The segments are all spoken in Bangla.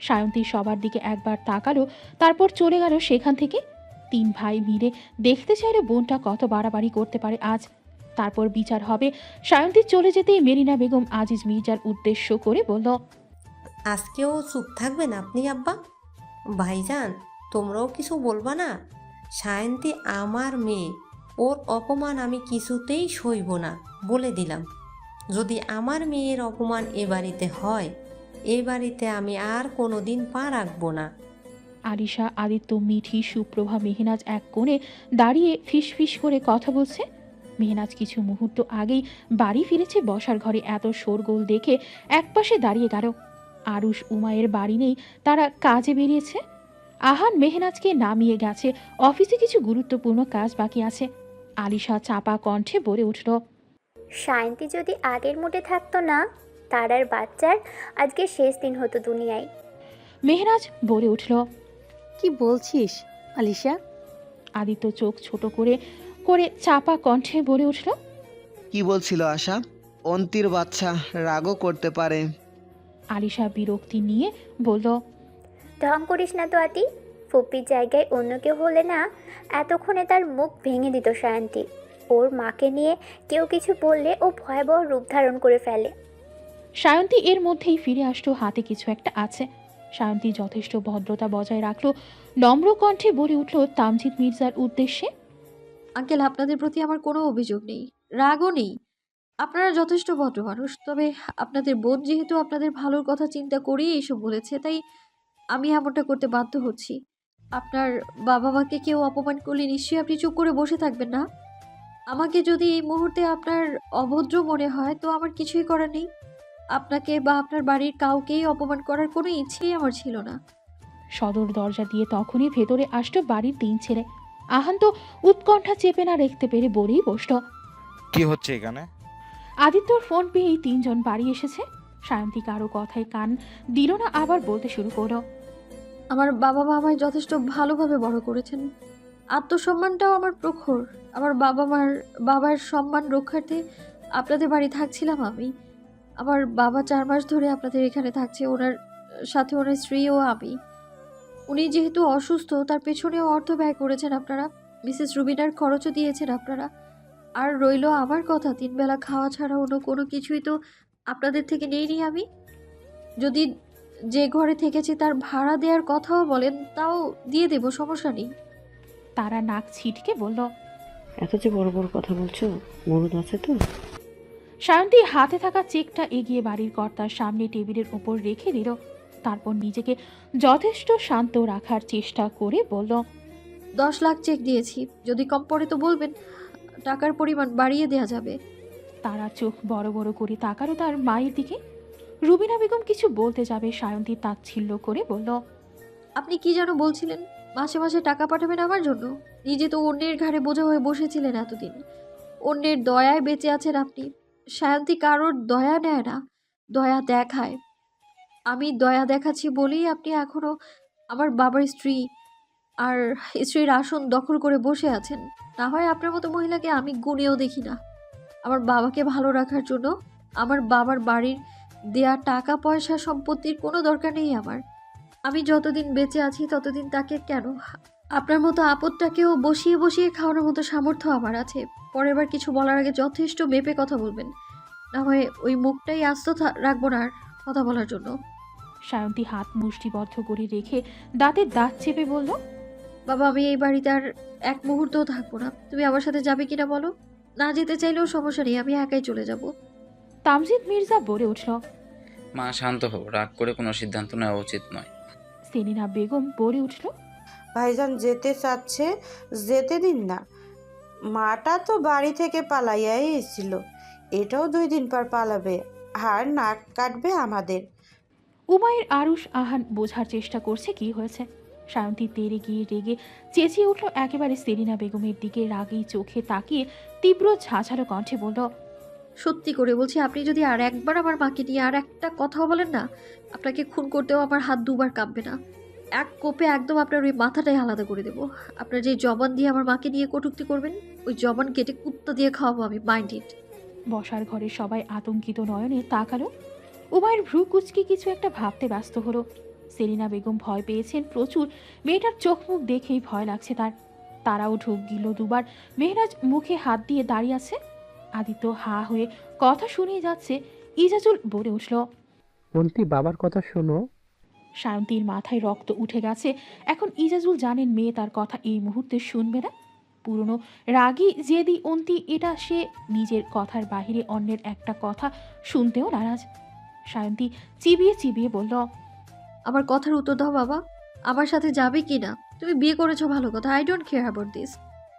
সায়ন্তী সবার দিকে একবার তাকালো, তারপর চলে গেল সেখান থেকে। তিন ভাই মিলে দেখতে চাইলে বোনটা কত বাড়াবাড়ি করতে পারে আজ। তারপর বিচার হবে। সায়ন্তী চলে যেতেই মেরিনা বেগম আজিজ মির্জার উদ্দেশ্য করে বলল, আজকেও চুপ থাকবেন আপনি, আব্বা? ভাইজান, তোমরাও কিছু বলবা না? সায়ন্তী আমার মেয়ে। ওর অপমান আমি কিছুতেই সইব না বলে দিলাম। যদি আমার মেয়ের অপমান এ বাড়িতে হয় এ বাড়িতে আমি আর কোনো দিন পা রাখব না। আরিশা আদিত্য মিঠি সুপ্রভা মেহনাজ এক কোণে দাঁড়িয়ে ফিস ফিস করে কথা বলছে। মেহনাজ কিছু মুহূর্ত আগেই বাড়ি ফিরেছে বসার ঘরে এত শোরগোল দেখে একপাশে দাঁড়িয়ে গেল। আরুষ উমায়ের বাড়ি নেই তারা কাজে বেরিয়েছে। আহান মেহনাজকে নামিয়ে গেছে অফিসে কিছু গুরুত্বপূর্ণ কাজ বাকি আছে। আলিশা চাপা কণ্ঠে বলে উঠল শান্তি যদি আগের মুডে থাকতো না তার আর বাচ্চার আজকে শেষ দিন হতো দুনিয়ায়। মেহনাজ বলে উঠল কি বলছিস আলিশা? আদিত্য চোখ ছোট করে করে চাপা কণ্ঠে বলে উঠল কি বলছিল আশা? অন্তির বাচ্চা রাগও করতে পারে। আলিশা বিরক্তি নিয়ে বলল ঢং করিস না তো আতি ফুপির জায়গায় অন্য কেউ হলে না এতক্ষণে তার মুখ ভেঙে দিত শান্তি ওর মাকে নিয়ে কেউ কিছু বললে ও ভয়াবহ রূপ ধারণ করে ফেলে। সায়ন্তী এর মধ্যেই ফিরে আসলো, হাতে কিছু একটা আছে। সায়ন্তী যথেষ্ট ভদ্রতা বজায় রাখল, নম্র কণ্ঠে বলে উঠল তামজিদ মির্জার উদ্দেশ্যে? আঙ্কেল, আপনাদের প্রতি আমার কোনো অভিযোগ নেই, রাগও নেই। আপনারা যথেষ্ট ভদ্র মানুষ, তবে আপনাদের বোন যেহেতু আপনাদের ভালোর কথা চিন্তা করেই এসব বলেছে, তাই আমি এমনটা করতে বাধ্য হচ্ছি। আপনার বাবা মাকে কেউ অপমান করলে নিশ্চয়ই আপনি চুপ করে বসে থাকবেন না? আমাকে যদি এই মুহূর্তে আপনার অভদ্র মনে হয়, তো আমার কিছুই করার নেই। আপনাকে বা আপনার বাড়ির কাউকেই অপমান করার কোনো ইচ্ছেই আমার ছিল না। সদর দরজা দিয়ে তখনই ভেতরে আসলো বাড়ির তিন ছেলে। আহান তো উৎকণ্ঠা চেপে না রেখতে পেরে বলেই বসত কি হচ্ছে এখানে? আদিত্যর ফোন পেয়েই তিনজন বাড়ি এসেছে। সায়ন্তী কারও কথায় কান দিল না আবার বলতে শুরু করল। আমার বাবা মা আমায় যথেষ্ট ভালোভাবে বড় করেছেন। আত্মসম্মানটাও আমার প্রখর। আমার বাবা মার বাবার সম্মান রক্ষার্থে আপনাদের বাড়ি থাকছিলাম আমি। আমার বাবা চার মাস ধরে আপনাদের এখানে থাকছে ওনার সাথে ওনার স্ত্রী ও আমি। উনি যেহেতু অসুস্থ তার পেছনেও অর্থ ব্যয় করেছেন আপনারা। মিসেস রুবিনার খরচও দিয়েছেন আপনারা। আর রইল আমার কথা তিনবেলা খাওয়া ছাড়া অন্য কোনো কিছুই তো আপনাদের থেকে নেইনি আমি। যদি যে ঘরে থেকেছি তার ভাড়া দেওয়ার কথাও বলেন তাও দিয়ে দেবো সমস্যা নেই। তারা নাক ছিটকে বলল এত যে বড় বড় কথা বলছো মরুদ আছে তো? সায়ন্তী হাতে থাকা চেকটা এগিয়ে বাড়ির কর্তার সামনে টেবিলের ওপর রেখে দিল। তারপর নিজেকে যথেষ্ট শান্ত রাখার চেষ্টা করে বলল দশ লাখ চেক দিয়েছি। যদি কম পড়ে তো বলবেন টাকার পরিমাণ বাড়িয়ে দেওয়া যাবে। তারা চোখ বড় বড় করে তাকালো তার মায়ের দিকে। রুবিনা বেগম কিছু বলতে যাবে সায়ন্তী তাচ্ছিল্য করে বলল আপনি কি যেন বলছিলেন? মাসে মাসে টাকা পাঠাবেন আমার জন্য? নিজে তো অন্যের ঘাড়ে বোঝা হয়ে বসেছিলেন এতদিন। অন্যের দয়ায় বেঁচে আছেন আপনি। শায়ন্তী কারোর দয়া নেয় না, দয়া দেখায়। আমি দয়া দেখাচ্ছি বলেই আপনি এখনও আমার বাবার স্ত্রী আর স্ত্রীর আসন দখল করে বসে আছেন। না হয় আপনার মতো মহিলাকে আমি গুণেও দেখি না। আমার বাবাকে ভালো রাখার জন্য আমার বাবার বাড়ির দেয়া টাকা পয়সা সম্পত্তির কোনো দরকার নেই আমার। আমি যতদিন বেঁচে আছি ততদিন তাকে কেন আপনার মতো আপদটাকেও বসিয়ে বসিয়ে খাওয়ানোর মতো সামর্থ্য আমার আছে। পরের বার কিছু বলার আগে যথেষ্ট মেপে কথা বলবেন। না হয় ওই মুখটাই আস্ত থা- রাখব না আর কথা বলার জন্য। সায়ন্তী হাত মুষ্টিবদ্ধ করে রেখে দাঁতের দাঁত চেপে বলল বাবা আমি এই বাড়িতে আর এক মুহূর্তও থাকব না। তুমি আমার সাথে যাবে কিনা বলো? না যেতে চাইলেও সমস্যা নেই আমি একাই চলে যাব। তামজিদ মির্জা বলে উঠল মা শান্ত হও। রাগ করে কোনো সিদ্ধান্ত নেওয়া উচিত নয়। সেলিনা বেগম বলে উঠল ভাইজান যেতে চাচ্ছে যেতে দিন না। মাটা তো বাড়ি থেকে পালাইয়াই এসেছিল। এটাও দুই দিন পর পালাবে আর নাক কাটবে আমাদের। উমায়ের আরুষ আহান বোঝার চেষ্টা করছে কি হয়েছে। সায়ন্তী তেরে গিয়ে রেগে চেঁচিয়ে উঠল একেবারে সেলিনা বেগমের দিকে রাগেই চোখে তাকিয়ে তীব্র ঝাঁঝালো কণ্ঠে বলল সত্যি করে বলছি আপনি যদি আর একবার আমার মাকে নিয়ে আর একটা কথাও বলেন না আপনাকে খুন করতেও আমার হাত দুবার কাঁপবে না। এক কোপে একদম আপনার ওই মাথাটাই আলাদা করে দেবো। আপনার যে জবান দিয়ে আমার মাকে নিয়ে কটুক্তি করবেন ওই জবান কেটে কুত্তা দিয়ে খাওয়াবো আমি মাইন্ড ইট বসার ঘরে সবাই আতঙ্কিত নয়নে তাকালো। উমায়ের ভ্রু কুচকে কিছু একটা ভাবতে ব্যস্ত হলো। সেলিনা বেগম ভয় পেয়েছেন প্রচুর। মেয়েটার চোখ মুখ দেখেই ভয় লাগছে তার। তারাও ঢোক গিল দুবার। মেহরাজ মুখে হাত দিয়ে দাঁড়িয়ে আছে। আদিত্য হা হয়ে কথা শুনিয়ে যাচ্ছে। ইজাজুল বলে উঠল অন্তি বাবার কথা শোনো সায়ন্তীর মাথায় রক্ত উঠে গেছে। এখন ইজাজুল জানেন মেয়ে তার কথা এই মুহূর্তে শুনবে না। পুরনো রাগী, জেদি, অন্তি, এটা সে নিজের কথার বাহিরে অন্যের একটা কথা শুনতেও নারাজ। সায়ন্তী চিবিয়ে চিবিয়ে বলল, আমার কথার উত্তর দাও বাবা। আমার সাথে যাবে কি না? তুমি বিয়ে করেছ ভালো কথা। I don't care about this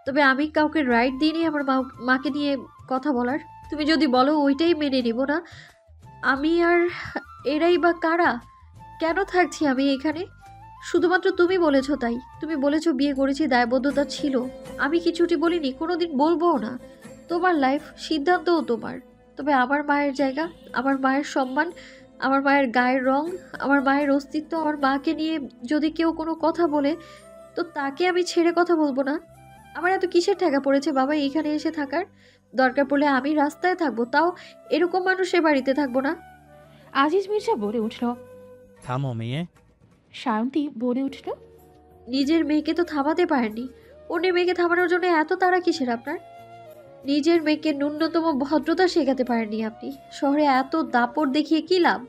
তবে আমি কাউকে রাইট দিইনি আমার মাকে নিয়ে কথা বলার। তুমি যদি বলো, ওইটাই মেনে নিব না। আমি আর এরাই বা কারা? থাকছি আমি এখানে? শুধুমাত্র তুমি বলেছ তাই। তুমি বলেছ বিয়ে করেছি, দায়বদ্ধতা ছিল। আমি কিছুটি বলিনি? কোনোদিন বলবোও না। তোমার লাইফ সিদ্ধান্তও তোমার। তবে আমার মায়ের জায়গা, আমার মায়ের সম্মান, আমার মায়ের গায়ের রং, আমার মায়ের অস্তিত্ব, আমার মাকে নিয়ে যদি কেউ কোনো কথা বলে, তো তাকে আমি ছেড়ে কথা বলব না? আমার এত কিসের ঠেকা পড়েছে বাবা এইখানে এসে থাকার? দরকার পড়লে আমি রাস্তায় থাকব, তাও এরকম মানুষের বাড়িতে থাকব না। আজিজ মির্জা বলে উঠল থামো মেয়ে। সায়ন্তী বলে উঠল নিজের মেয়েকে তো থামাতে পারেননি অন্যের মেয়েকে থামানোর জন্য এত তারা কিসের আপনার? নিজের মেয়েকে ন্যূনতম ভদ্রতা শেখাতে পারেননি আপনি। শহরে এত দাপট দেখিয়ে কী লাভ?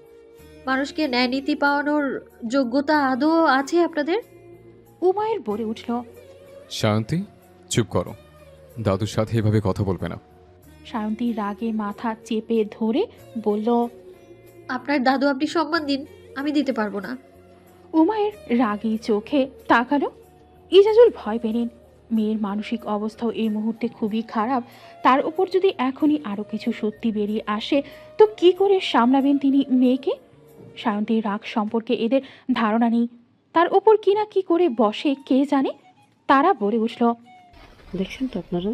মানুষকে ন্যায় নীতি পাওয়ানোর যোগ্যতা আদৌ আছে আপনাদের? উমায়ের বলে উঠল শান্তি চুপ করো। দাদুর সাথে এভাবে কথা বলবে না। সায়ন্তী রাগে মাথা চেপে ধরে বলল আপনার দাদু আপনি সম্মান দিন। আমি দিতে পারব না। উমায়ের রাগী চোখে তাকালো। ইজাজুল ভয় পেলেন মেয়ের মানসিক অবস্থাও এই মুহূর্তে খুবই খারাপ। তার উপর যদি এখনই আরও কিছু সত্যি বেরিয়ে আসে তো কি করে সামলাবেন তিনি মেয়েকে? সায়ন্তীর রাগ সম্পর্কে এদের ধারণা নেই। তার উপর কি না কি করে বসে কে জানে? তারা বলে উঠল দেখছেন তো আপনারা?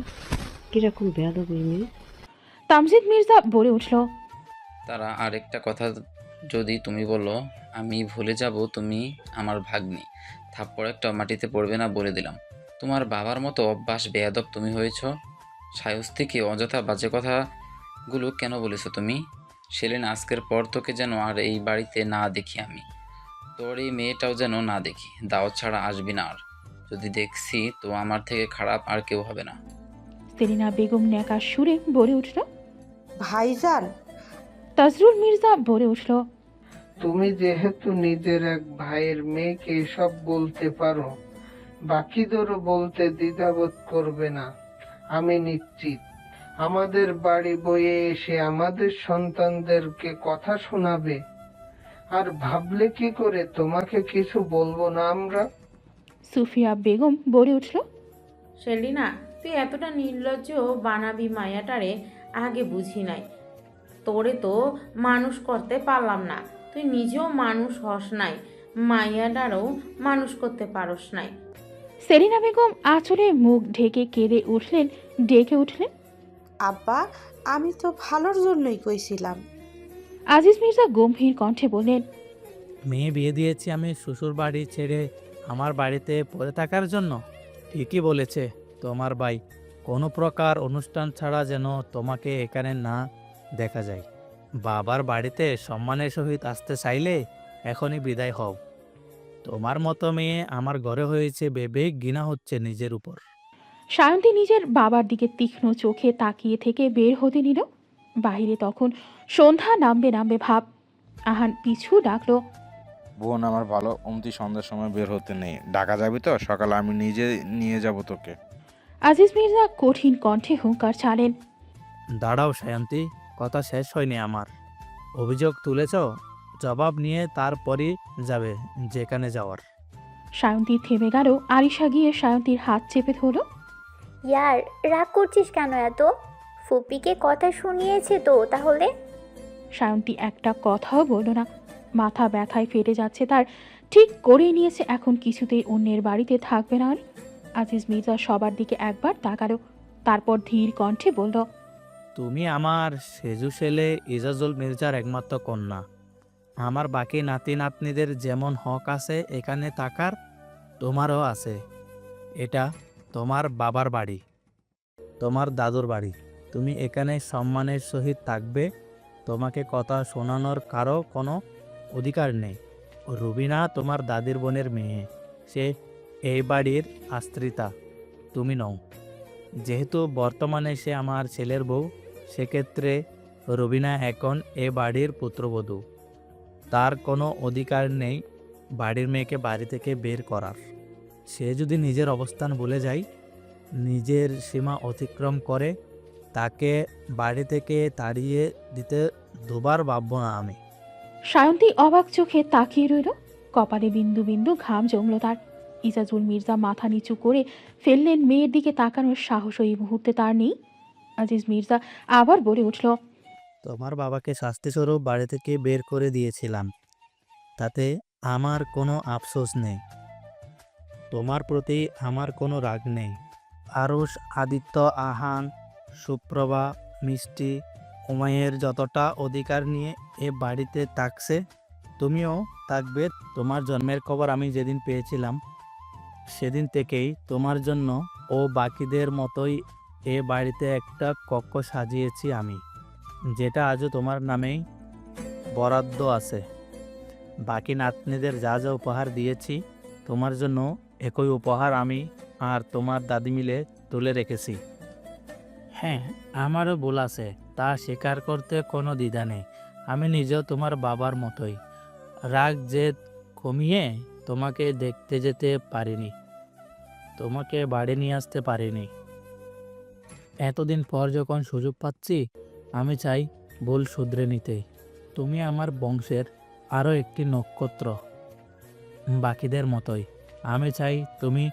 কীরকম বেয়াদব মেয়ে। তামজিদ মির্জা বলে উঠল তারা আরেকটা কথা যদি তুমি বলো আমি ভুলে যাব তুমি আমার ভাগ্নি। থাপ্পড় একটা মাটিতে পড়বে না বলে দিলাম। তোমার বাবার মতো অভ্যাস বেয়াদব তুমি হয়েছ। সায়স্তিকে অযথা বাজে কথাগুলো কেন বলেছ তুমি? সেলেন আজকের পর তোকে যেন আর এই বাড়িতে না দেখি আমি। তোর এই মেয়েটাও যেন না দেখি। দাওয়াত ছাড়া আসবি না আর। যদি দেখছি তো আমার থেকে খারাপ আর কেউ হবে না। সেলিনা বেগম ন্যাকা সুরে বলে উঠল ভাইজান তাজরুল মির্জা বলে উঠল তুমি যেহেতু নিজের এক ভাইয়ের মেয়েকে এসব বলতে পারো বাকিদেরও বলতে দ্বিধাবোধ করবে না। আমি নিশ্চিত আমাদের বাড়ি বয়ে এসে আমাদের সন্তানদেরকে কথা শোনাবে। আর ভাবলে কি করে তোমাকে কিছু বলব না আমরা? সুফিয়া বেগম বলে উঠল শেলিনা তুই এতটা নির্লজ্জ বানাবি মায়াটারে আগে বুঝি নাই। তোরে তো মানুষ করতে পারলাম না। তুই নিজেও মানুষ হস নাই মাইয়াটারও মানুষ করতে পারস নাই। সেলিনা বেগম আঁচলে মুখ ঢেকে কেঁদে উঠলেন ডেকে উঠলেন। আব্বা আমি তো ভালোর জন্যই কইছিলাম। আজিজ মির্জা গম্ভীর কণ্ঠে বললেন মেয়ে বিয়ে দিয়েছি আমি শ্বশুর বাড়ি ছেড়ে আমার বাড়িতে পড়ে থাকার জন্য? ঠিকই বলেছে তোমার ভাই। কোনো প্রকার অনুষ্ঠান ছাড়া যেন তোমাকে এখানে না দেখা যায়। বাবার বাড়িতে সম্মানের সহিত আসতে চাইলে এখনই বিদায় হও। তোমার মতো মেয়ে আমার ঘরে হয়েছে ভেবে ঘৃণা হচ্ছে নিজের উপর। সায়ন্তী নিজের বাবার দিকে তীক্ষ্ণ চোখে তাকিয়ে থেকে বের হতে নিল। বাহিরে তখন সন্ধ্যা নামবে নামবে ভাব আহান পিছু ডাকলো। বোন আমার ভালো অমতি সন্ধ্যার সময় বের হতে নেই। ডাকা যাবি তো? সকালে আমি নিজে নিয়ে যাব তোকে। আজিজ মির্জা কঠিন কণ্ঠে হুঙ্কার ছাড়েন। দাঁড়াও সায়ন্তী কথা শেষ হয়নি আমার। অভিযোগ তুলেছ জবাব নিয়ে তারপরই যাবে যেখানে যাওয়ার। সায়ন্তী থেমে গেল আরিশা গিয়ে সায়ন্তীর হাত চেপে ধরল। ইয়ার রাগ করছিস কেন এত? ফুপিকে কথা শুনিয়েছে তো তাহলে? সায়ন্তী একটা কথাও বলল না। মাথা ব্যথায় ফেটে যাচ্ছে তার। ঠিক করে নিয়েছে এখন কিছুতেই অন্যের বাড়িতে থাকবে না। আর আজিজ মির্জা সবার দিকে একবার তাকালো তারপর ধীর কণ্ঠে বলল তুমি আমার সেজু ছেলে ইজাজুল মির্জার একমাত্র কন্যা। আমার বাকি নাতি নাতনিদের যেমন হক আছে এখানে থাকার, তোমারও আছে। এটা তোমার বাবার বাড়ি, তোমার দাদুর বাড়ি। তুমি এখানে সম্মানের সহিত থাকবে, তোমাকে কথা শোনানোর কারও কোনো অধিকার নেই। রুবিনা তোমার দাদির বোনের মেয়ে, সে এই বাড়ির আশ্রিতা, তুমি নও। যেহেতু বর্তমানে সে আমার ছেলের বউ, সেক্ষেত্রে রবিনা এখন এ বাড়ির পুত্রবধূ। তার কোনো অধিকার নেই বাড়ির মেয়েকে বাড়ি থেকে বের করার। সে যদি নিজের অবস্থান ভুলে যায়, নিজের সীমা অতিক্রম করে, তাকে বাড়ি থেকে তাড়িয়ে দিতে দুবার ভাবব না আমি। সায়ন্তী অবাক চোখে তাকিয়ে রইল। কপালে বিন্দু বিন্দু ঘাম জমল তার। ইজাজুল মির্জা মাথা নিচু করে ফেললেন মেয়ের দিকে তাকানোর সাহস এই মুহূর্তে তার নেই। আজিজ মির্জা আবার বলে উঠল, তোমার বাবাকে শাস্তিস্বরূপ বাড়ি থেকে বের করে দিয়েছিলাম। তাতে আমার কোনো আফসোস নেই। তোমার প্রতি আমার কোনো রাগ নেই। আরুষ, আদিত্য, আহান, সুপ্রভা, মিষ্টি উমায়ের যতটা অধিকার নিয়ে এ বাড়িতে থাকছে, তুমিও থাকবে। তোমার জন্মের খবর আমি যেদিন পেয়েছিলাম সেদিন থেকেই তোমার জন্য ও বাকিদের মতোই এ বাড়িতে একটা কক্ষ সাজিয়েছি আমি, যেটা আজও তোমার নামেই বরাদ্দ আছে। বাকি নাতনিদের যা যা উপহার দিয়েছি, তোমার জন্য একই উপহার আমি আর তোমার দাদি মিলে তুলে রেখেছি। হ্যাঁ আমারও ভুল আছে, তা স্বীকার করতে কোনো দ্বিধা নেই। আমি নিজেও তোমার বাবার মতোই। রাগ জেদ কমিয়ে তোমাকে দেখতে যেতে পারিনি। তোমাকে বাড়ি নিয়ে আসতে পারিনি। এতদিন পর যখন সুযোগ পাচ্ছি, আমি চাই ভুল শুধরে নিতে। তুমি আমার বংশের আরও একটি নক্ষত্র। বাকিদের মতোই। আমি চাই তুমি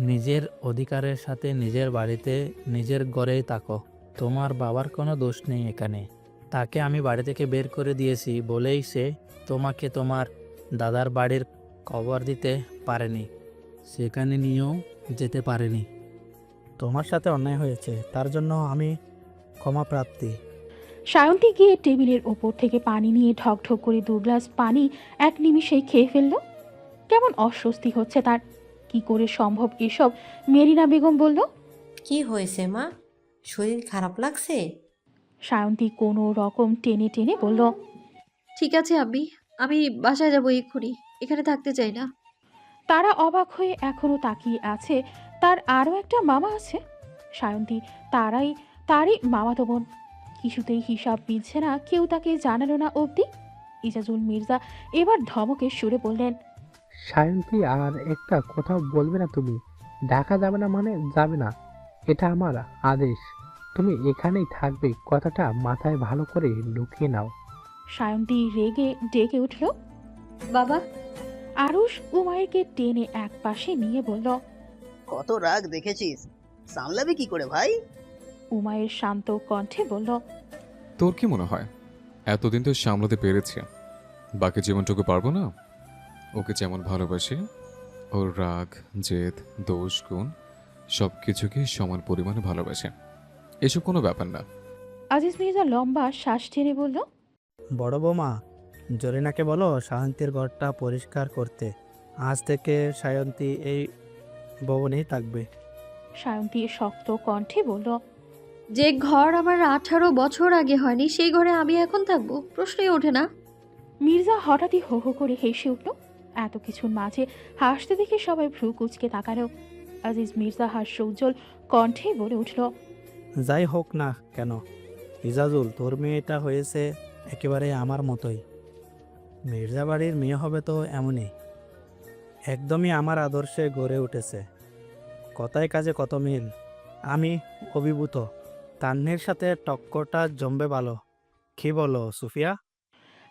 নিজের অধিকারের সাথে নিজের বাড়িতে, নিজের ঘরেই থাকো। তোমার বাবার কোনো দোষ নেই এখানে। তাকে আমি বাড়ি থেকে বের করে দিয়েছি বলেই সে তোমাকে তোমার দাদার বাড়ির খবর দিতে পারেনি। সেখানে নিয়েও যেতে পারেনি। তোমার সাথে অন্যায় হয়েছে তার জন্য আমি ক্ষমা প্রার্থী। সায়ন্তী গিয়ে টেবিলের ওপর থেকে পানি নিয়ে ঢক ঢক করে দু গ্লাস পানি এক নিমিষেই খেয়ে ফেলল। কেমন অস্বস্তি হচ্ছে তার। কি করে সম্ভব এসব? মেরিনা বেগম বলল কি হয়েছে মা? শরীর খারাপ লাগছে? সায়ন্তী কোনো রকম টেনে টেনে বলল ঠিক আছে আব্বি আমি বাসায় যাব এক্ষুনি। এখানে থাকতে চাই না। তারা অবাক হয়ে এখনও তাকিয়ে আছে। তার আরও একটা মামা আছে। সায়ন্তী তারাই তারই মামাতো বোন। কিছুতেই হিসাব মিলছে না কেউ তাকে জানালো না অবধি। ইজাজুল মির্জা এবার ধমকের সুরে বললেন সায়ন্তী আর একটা কথা বলবে না তুমি। ঢাকা যাবে না মানে যাবে না। এটা আমার আদেশ। তুমি এখানেই থাকবে। কথাটা মাথায় ভালো করে লুকিয়ে নাও। সায়ন্তী রেগে ডেকে উঠল বাবা আরুষ উমায়েরকে টেনে এক পাশে নিয়ে বলল কত রাগ দেখেছিস? সামলাবি কি করে ভাই? উমায়ের শান্ত কণ্ঠে বলল তোর কি মনে হয়? এতদিন তো সামলাতে পেরেছি। বাকি জীবনটুকু পারব না? ওকে যেমন ভালোবাসি ওর রাগ জেদ দোষ গুণ সব কিছুকে সমান পরিমাণে ভালোবাসে। এসব কোনো ব্যাপার না। আজিজ মির্জা লম্বা শ্বাস টেনে বলল বড় বৌমা জরিনাকে বলো শান্তির ঘরটা পরিষ্কার করতে। আজ থেকে সায়ন্তী এই ভবনেই থাকবে। সায়ন্তী শক্ত কণ্ঠে বলল যে ঘর আমার আঠারো বছর আগে হয়নি সেই ঘরে আমি এখন থাকব। প্রশ্নই ওঠে না। মির্জা হঠাৎই হো হো করে হেসে উঠল। এত কিছুর মাঝে হাসতে দেখে সবাই ভ্রু কুচকে তাকালো। আজিজ মির্জা হাস্য উজ্জ্বল কণ্ঠে বলে উঠল যাই হোক না কেন ইজাজুল তোর মেয়েটা হয়েছে একেবারে আমার মতোই। মির্জা বাড়ির মেয়ে হবে তো এমনই। একদমই আমার আদর্শে গড়ে উঠেছে। কথায় কাজে কত মিল। আমি অভিভূত। তান্নের সাথে টক্করটা জমবে ভালো। কি বলো, সুফিয়া?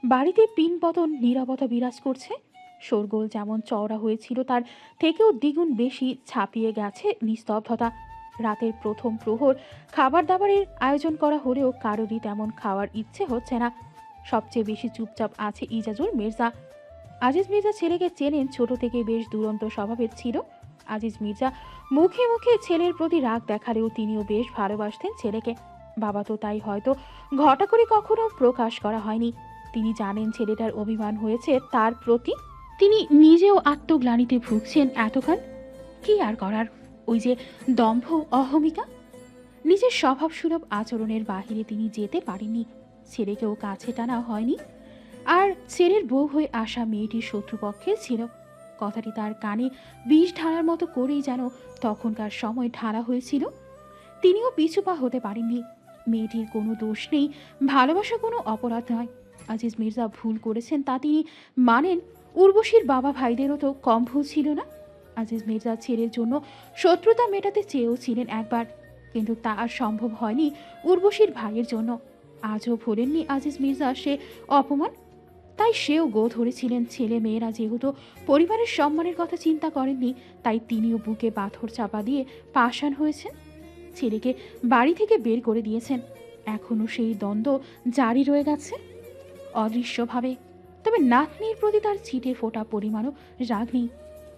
বাড়িতে পিনপতন নীরবতা বিরাজ করছে। শোরগোল যেমন চওড়া হয়েছিল, তার থেকেও দ্বিগুণ বেশি ছাপিয়ে গেছে নিস্তব্ধতা। রাতের প্রথম প্রহর খাবার দাবারের আয়োজন করা হলেও কারোরই তেমন খাওয়ার ইচ্ছে হচ্ছে না। সবচেয়ে বেশি চুপচাপ আছে ইজাজুল মির্জা। আজিজ মির্জা ছেলেকে চেনেন, ছোট থেকে বেশ দুরন্ত স্বভাবের ছিল। আজিজ মির্জা মুখে মুখে ছেলের প্রতি রাগ দেখালেও তিনিও বেশ ভালোবাসতেন ছেলেকে। বাবা তো তাই হয়তো ঘটা করে কখনো প্রকাশ করা হয়নি। তিনি জানেন ছেলেটার অভিমান হয়েছে তার প্রতি। তিনি নিজেও আত্মগ্লানিতে ভুগছেন এতক্ষণ কি আর করার? ওই যে দম্ভ অহমিকা? নিজের স্বভাব সুলভ আচরণের বাহিরে তিনি যেতে পারেননি। ছেলেকেও কাছে টানা হয়নি। আর ছেলের বউ হয়ে আসা মেয়েটির শত্রুপক্ষে ছিল। কথাটি তার কানে বিষ ঢালার মতো করেই যেন তখনকার সময় ঢালা হয়েছিল। তিনিও পিছু পা হতে পারেননি। মেয়েটির কোনো দোষ নেই, ভালোবাসা কোনো অপরাধ নয়। আজিজ মির্জা ভুল করেছেন তা তিনি মানেন। উর্বশীর বাবা ভাইদেরও তো কম ভুল ছিল না। আজিজ মির্জা ছেলের জন্য শত্রুতা মেটাতে চেয়েও ছিলেন একবার। কিন্তু তা আর সম্ভব হয়নি উর্বশীর ভাইয়ের জন্য। আজও ভোলেননি আজিজ মির্জা, সে অপমান? তাই সেও গো ধরেছিলেন ছেলে মেয়েরা যেহেতু পরিবারের সম্মানের কথা চিন্তা করেননি, তাই তিনিও বুকে পাথর চাপা দিয়ে পাষাণ হয়েছেন। ছেলেকে বাড়ি থেকে বের করে দিয়েছেন। এখনও সেই দ্বন্দ্ব জারি রয়ে গেছে। অদৃশ্যভাবে। তবে নাতনির প্রতি তার ছিটে ফোটা পরিমাণও রাগ নেই।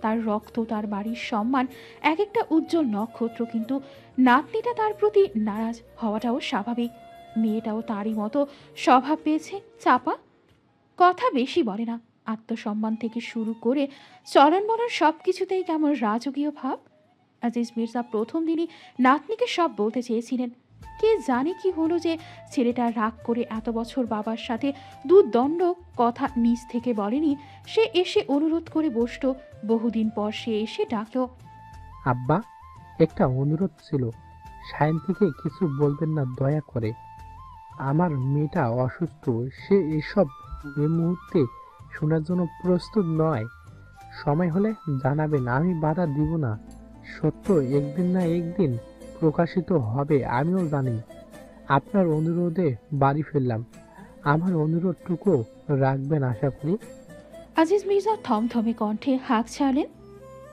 তার রক্ত, তার বাড়ির সম্মান, এক একটা উজ্জ্বল নক্ষত্র কিন্তু নাতনিটা তার প্রতি নারাজ হওয়াটাও স্বাভাবিক। মেয়েটাও তারই মতো স্বভাব পেয়েছে, চাপা। কথা বেশি বলে না। আত্মসম্মান থেকে শুরু করে চলন বলন সব কিছুতেই কেমন রাজকীয় ভাব। আজিজ মির্জা প্রথম দিনই নাতনিকে সব বলতে চেয়েছিলেন। কে জানে কি হলো যে ছেলেটা রাগ করে এত বছর বাবার সাথে দুদণ্ড কথা নিজ থেকে বলেনি। সে এসে অনুরোধ করে বসত বহুদিন পর সে এসে ডাকলো। আব্বা, একটা অনুরোধ ছিল। সায়ন্তীকে কিছু বলবেন না, দয়া করে। আমার মেয়েটা অসুস্থ সে এসব এই মুহূর্তে শোনার জন্য প্রস্তুত নয়। সময় হলে জানাবেন আমি বাধা দিব না। সত্য একদিন না একদিন প্রকাশিত হবে আমিও জানি। আপনার অনুরোধে বাড়ি ফিরলাম। আমার অনুরোধটুকু রাখবেন আশা করি। আজিজ মির্জা থমথমে কণ্ঠে হাঁক ছাড়লেন।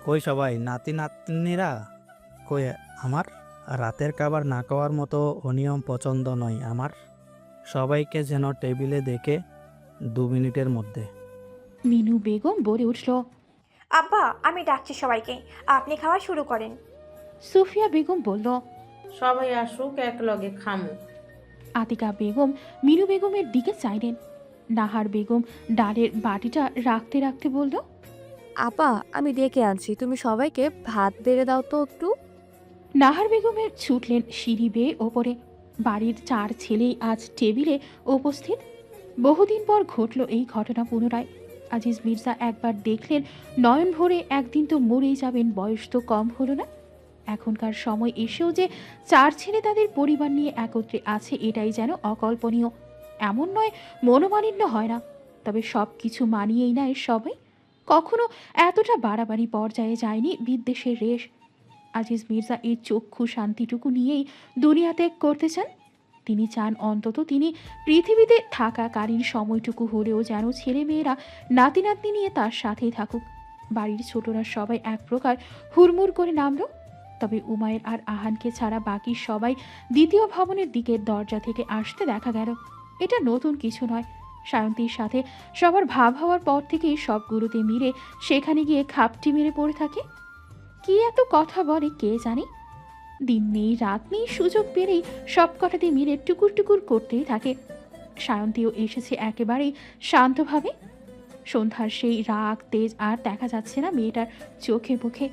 কই সবাই নাতি নাতনিরা? কই আমার? রাতের খাবার না খাওয়ার মতো অনিয়ম পছন্দ নয় আমার। সবাইকে যেন টেবিলে দেখে দু মিনিটের মধ্যে। মিনু বেগম বলে উঠল আব্বা আমি ডাকছি সবাইকে। আপনি খাওয়া শুরু করেন। সুফিয়া বেগম বলল সবাই আসুক এক লগে খামু। আতিকা বেগম মিনু বেগমের দিকে চাইলেন। নাহার বেগম ডালের বাটিটা রাখতে রাখতে বলল আপা আমি ডেকে আনছি তুমি সবাইকে ভাত বেড়ে দাও তো একটু। নাহার বেগমের ছুটলেন সিঁড়ি বেয়ে ওপরে। বাড়ির চার ছেলেই আজ টেবিলে উপস্থিত। বহুদিন পর ঘটল এই ঘটনা পুনরায়। আজিজ মির্জা একবার দেখলেন, নয়ন ভরে একদিন তো মরেই যাবেন, বয়স তো কম হলো না। এখনকার সময় এসেও যে চার ছেলে তাদের পরিবার নিয়ে একত্রে আছে, এটাই যেন অকল্পনীয়। এমন নয় মনোমালিন্য হয় না, তবে সব কিছু মানিয়েই নেয় সবাই। কখনো এতটা বাড়াবাড়ি পর্যায়ে যায়নি বিদ্বেষের রেশ। আজিজ মির্জা এই চক্ষু শান্তিটুকু নিয়েই দুনিয়া ত্যাগ করতে চান। তিনি চান অন্তত তিনি পৃথিবীতে থাকাকালীন সময়টুকু হলেও যেন ছেলে মেয়েরা নাতি নাতনি নিয়ে তার সাথেই থাকুক। বাড়ির ছোটরা সবাই এক প্রকার হুড়মুড় করে নামলো। তবে উমায়ের আর আহানকে ছাড়া বাকি সবাই দ্বিতীয় ভবনের দিকের দরজা থেকে আসতে দেখা গেল। এটা নতুন কিছু নয়। সায়ন্তীর সাথে সবার ভাব হওয়ার পর থেকেই সব গুরুতে মিলে সেখানে গিয়ে খাপটি মেরে পড়ে থাকে। কি এত কথা বলে কে জানে? দিন নেই, রাত নেই, সুযোগ পেলেই সব কটাতে মিলে টুকুর টুকুর করতেই থাকে। সায়ন্তীও এসেছে একেবারেই শান্তভাবে। সন্ধ্যার সেই রাগ, তেজ আর দেখা যাচ্ছে না মেয়েটার চোখে মুখে।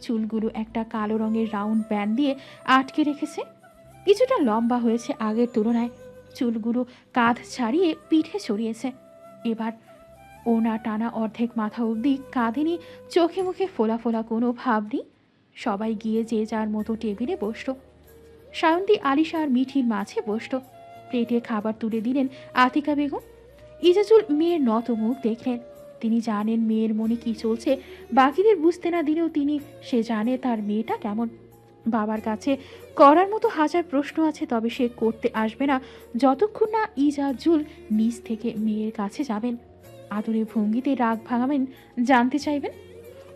চুলগুলো একটা কালো রঙের রাউন্ড ব্যান্ড দিয়ে আটকে রেখেছে। কিছুটা লম্বা হয়েছে আগের তুলনায়। চুলগুলো কাঁধ ছাড়িয়ে পিঠে ছড়িয়েছে। এবার ওনা টানা অর্ধেক মাথা অবধি কাঁধেনি, চোখে মুখে ফোলা ফোলা কোনো ভাব নেই। সবাই গিয়ে যে যার মতো টেবিলে বসত সায়ন্তী, আলিশা আর মিঠির মাঝে বসল। প্লেটে খাবার তুলে দিলেন আতিকা বেগম। ইজাজুল মেয়ের নত মুখ দেখলেন। তিনি জানেন মেয়ের মনে কি চলছে। বাকিদের বুঝতে না দিলেও তিনি, সে জানে তার মেয়েটা কেমন। বাবার কাছে করার মতো হাজার প্রশ্ন আছে, তবে সে করতে আসবে না। যতক্ষণ না ইজাজুল নিজ থেকে মেয়ের কাছে যাবেন। আদরে ভঙ্গিতে রাগ ভাঙাবেন, জানতে চাইবেন?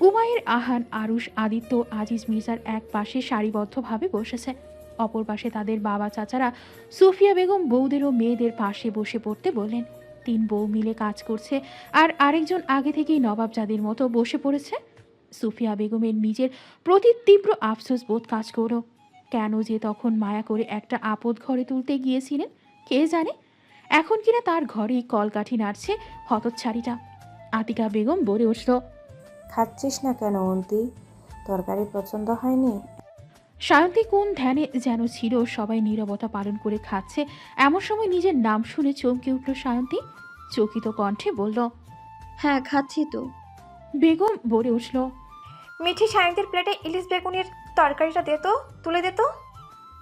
উমায়ের আহান, আরুষ, আদিত্য আজিজ মির্জার এক পাশে সারিবদ্ধভাবে বসেছে। অপর পাশে তাদের বাবা চাচারা সুফিয়া বেগম, বউদের ও মেয়েদের পাশে বসে পড়তে বললেন, তিন বউ মিলে কাজ করছে, আর আরেকজন আগে থেকেই নবাবজাদের মতো বসে পড়েছে। সুফিয়া বেগমের নিজের প্রতি তীব্র আফসোস বোধ কাজ করো। কেন যে তখন মায়া করে একটা আপদ ঘরে তুলতে গিয়েছিলেন, কে জানে? এখন কিনা তার ঘরেই কলকাঠি নাড়ছে হতচ্ছাড়িটা। আতিকা বেগম বলে উঠল খাচ্ছিস না কেন অন্তি? তরকারি পছন্দ হয়নি? সায়ন্তী কোন ধ্যানে যেন ছিল সবাই নীরবতা পালন করে খাচ্ছে এমন সময় নিজের নাম শুনে চমকে উঠল সায়ন্তী। চকিত কণ্ঠে বলল হ্যাঁ খাচ্ছি তো। বেগম বলে উঠল মিঠি সায়ন্তীর প্লেটে ইলিশ বেগুনের তরকারিটা দে তো তুলে দে তো।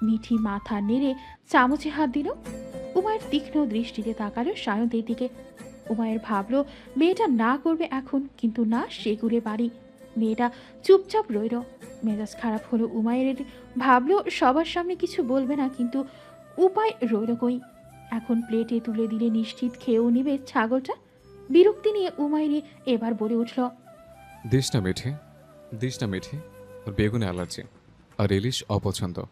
মিঠি মাথা নেড়ে চামচে হাত দিল উমায়ের তীক্ষ্ণ দৃষ্টিতে তাকালো সায়ন্তীর দিকে। উমায়ের ভাবলো মেয়েটা না করবে এখন কিন্তু না সে সেগুড়ে বাড়ি। মেয়েটা চুপচাপ রইল। মেজাজ খারাপ হলো উমায়ের। ভাবলো সবার সামনে কিছু বলবে না কিন্তু উপায় রইল কই? এখন প্লেটে তুলে দিলে নিশ্চিত খেয়েও নিবে ছাগলটা। বিরক্তি নিয়ে উমায়েরি এবার বলে উঠল দিস না মিঠে দিস না মিঠে ওর বেগুনে অ্যালার্জি আর ইলিশ অপছন্দ।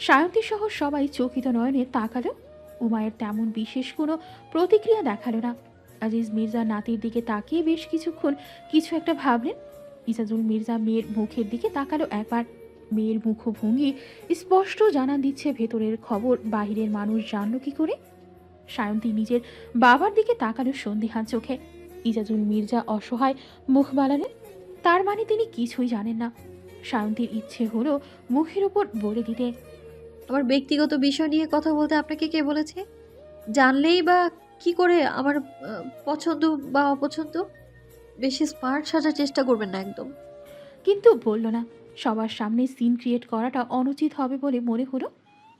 সায়ন্তী সহ সবাই চকিত নয়নে তাকালো। উমায়ের তেমন বিশেষ কোনো প্রতিক্রিয়া দেখাল না। আজিজ মির্জা নাতির দিকে তাকিয়ে বেশ কিছুক্ষণ কিছু একটা ভাবলেন। ইজাজুল মির্জা মেয়ের মুখের দিকে তাকালো একবার। মেয়ের মুখভঙ্গি স্পষ্ট জানা দিচ্ছে ভেতরের খবর, বাহিরের মানুষ জানলো কি করে? সায়ন্তী নিজের বাবার দিকে তাকালো সন্দিহান চোখে। ইজাজুল মির্জা অসহায় মুখ বাড়ালেন। তার মানে তিনি কিছুই জানেন না। সায়ন্তীর ইচ্ছে হলো মুখের ওপর বলে দিতে। আমার ব্যক্তিগত বিষয় নিয়ে কথা বলতে আপনাকে কে বলেছে? জানলেই বা কি করে আমার পছন্দ বা অপছন্দ? বেশি স্মার্ট সাজার চেষ্টা করবেন না একদম। কিন্তু বলল না, সবার সামনে সিন ক্রিয়েট করাটা অনুচিত হবে বলে মনে হলো।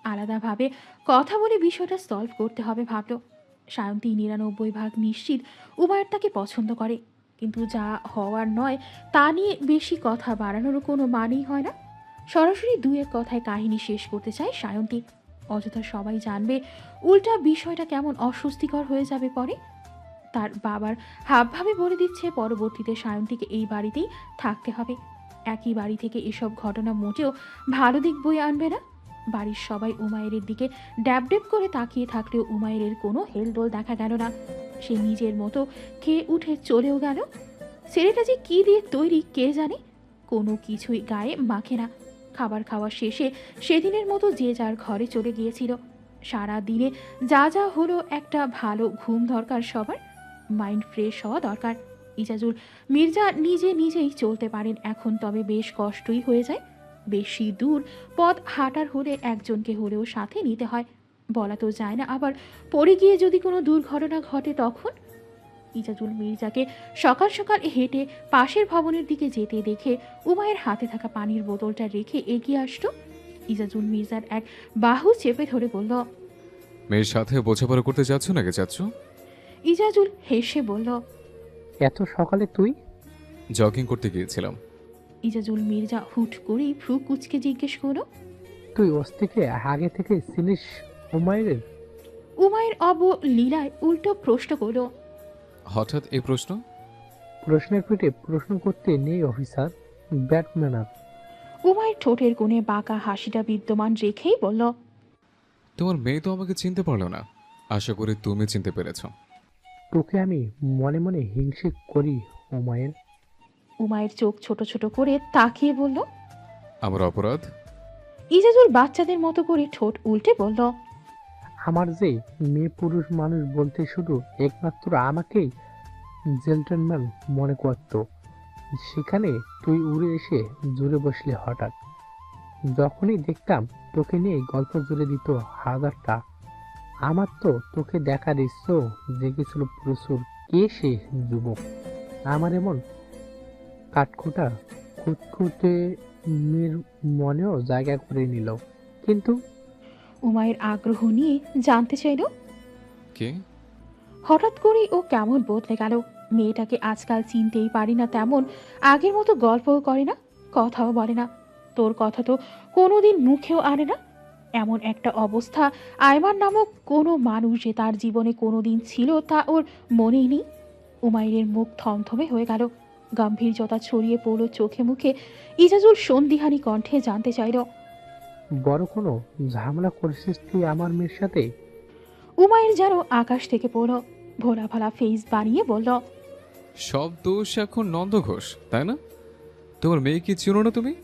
আলাদাভাবে কথা বলে বিষয়টা সলভ করতে হবে ভাবলো। সায়ন্তী নিরানব্বই ভাগ নিশ্চিত উমায়ের তাকে পছন্দ করে। কিন্তু যা হওয়ার নয়, তা নিয়ে বেশি কথা বাড়ানোর কোনো মানেই হয় না। সরাসরি দুয়ের কথায় কাহিনী শেষ করতে চায় সায়ন্তী। অযথা সবাই জানবে উল্টা বিষয়টা কেমন অস্বস্তিকর হয়ে যাবে পরে। তার বাবার হাবভাবে বলে দিচ্ছে পরবর্তীতে সায়ন্তীকে এই বাড়িতেই থাকতে হবে। একই বাড়ি থেকে এসব ঘটনা মোটেও ভালো দিক বই আনবে না। বাড়ির সবাই উমায়ের দিকে ড্যাব ড্যাব করে তাকিয়ে থাকলেও উমায়ের কোনো হেলদোল দেখা গেল না। সে নিজের মতো খেয়ে উঠে চলেও গেল। ছেলেটা যে কী দিয়ে তৈরি, কে জানে? কোনো কিছুই গায়ে মাখে না। খাবার খাওয়া শেষে সেদিনের মতো যে যার ঘরে চলে গিয়েছিল। সারা দিনে যা যা হলো একটা ভালো ঘুম দরকার সবার মাইন্ড ফ্রেশ হওয়া দরকার। ইজাজুল, মির্জা নিজে নিজেই চলতে পারেন এখন, তবে বেশ কষ্টই হয়ে যায়। বেশি দূর পথ হাঁটার হলে একজনকে হলেও সাথে নিতে হয়। বলা তো যায় না, আবার পড়ে গিয়ে যদি কোনো দুর্ঘটনা ঘটে তখন ইজাজুল মির্জাকে সকাল সকাল হেঁটে পাশের ভবনের দিকে যেতে দেখে উমায়ের হাতে থাকা পানির বোতলটা রেখে এগিয়ে আসতো ইজাজুল মির্জার এক বাহু চেপে ধরে বলল মেয়ের সাথে বোঝাপড়া করতে যাচ্ছ নাকি যাচ্ছ ইজাজুল হেসে বলল এত সকালে তুই? জগিং করতে গিয়েছিলাম। ইজাজুল মির্জা হুট করেই ভ্রু কুচকে জিজ্ঞেস করল তুই অস্তিকে আগে থেকে চিনিস হুমায়ুনের উমায়ের অব লীলায় উল্টো প্রশ্ন করল হঠাৎ এই প্রশ্ন? প্রশ্নের পিঠে প্রশ্ন করতে নেই অফিসার। ব্যাটম্যানার উমায়ের ঠোঁটের কোণে বাঁকা হাসিটা বিদ্যমান রেখেই বলল তোমার মেয়ে তো আমাকে চিনতে পারল না। আশা করি তুমি চিনতে পেরেছ। তোকে আমি মনে মনে হিংসে করি হুমায়ুন উমায়ের চোখ ছোট ছোট করে তাকিয়ে বলল আমার অপরাধ? ইজাজুল বাচ্চাদের মতো করে ঠোঁট উল্টে বলল আমার যে মেয়ে পুরুষ মানুষ বলতে শুধু একমাত্র আমাকেই জেন্টলম্যান মনে করতো। সেখানে তুই উড়ে এসে জুড়ে বসলে হঠাৎ। যখনই দেখতাম তোকে নিয়ে গল্প জুড়ে দিত হাজারটা। আমার তো তোকে দেখার ইচ্ছো জেগেছিল প্রচুর। কে সে যুবক? আমার এমন কাঠখোটা খুঁতখুঁতে মেয়ের মনেও জায়গা করে নিল। কিন্তু উমায়ের আগ্রহ নিয়ে জানতে চাইল কে? হঠাৎ করে ও কেমন বদলে গেল? মেয়েটাকে আজকাল চিনতেই পারি না তেমন আগের মতো গল্পও করে না কথাও বলে না। তোর কথা তো কোনোদিন মুখেও আনে না। এমন একটা অবস্থা আয়মান নামক কোনো মানুষ যে তার জীবনে কোনোদিন ছিল তা ওর মনেই নেই। উমাইরের মুখ থমথমে হয়ে গেল। গম্ভীর্যতা ছড়িয়ে পড়ল চোখে মুখে। ইজাজুল সন্দিহানি কণ্ঠে জানতে চাইল বড় কোনো ঝামেলা করেছিস তুই আমার মেয়ের সাথে? উমায়ের যেন আকাশ থেকে পড়ল ভোলা ভালা ফেস বানিয়ে বলল সব দোষ এখন নন্দ ঘোষ তাই না? তোমার মেয়ে কি চিনো না তুমি?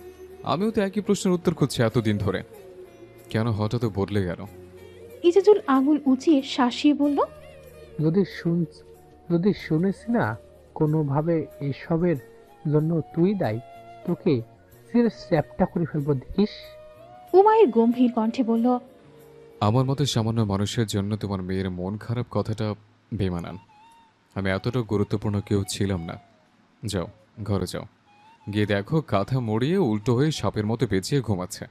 আমিও তো একই প্রশ্নের উত্তর খুঁজছি এতদিন ধরে। কেন হঠাৎ বদলে গেল? ইজাজুল আঙুল উঁচিয়ে শাসিয়ে বলল যদি শুন যদি শুনেছি না কোনোভাবে এসবের জন্য তুই দায়ী তোকে সিরিয়াস চ্যাপটা করে ফেলব দেখিস? উমায়ের গম্ভীর কণ্ঠে বলল, আমার মতে সামান্য মানুষের জন্য তোমার মেয়ের মন খারাপ কথাটা বেমানান। আমি এতটা গুরুত্বপূর্ণ কেউ ছিলাম না। যাও, ঘরে যাও। গিয়ে দেখো, কাঁথা মরিয়ে উল্টো হয়ে সাপের মতো পেঁচিয়ে ঘুমাচ্ছে।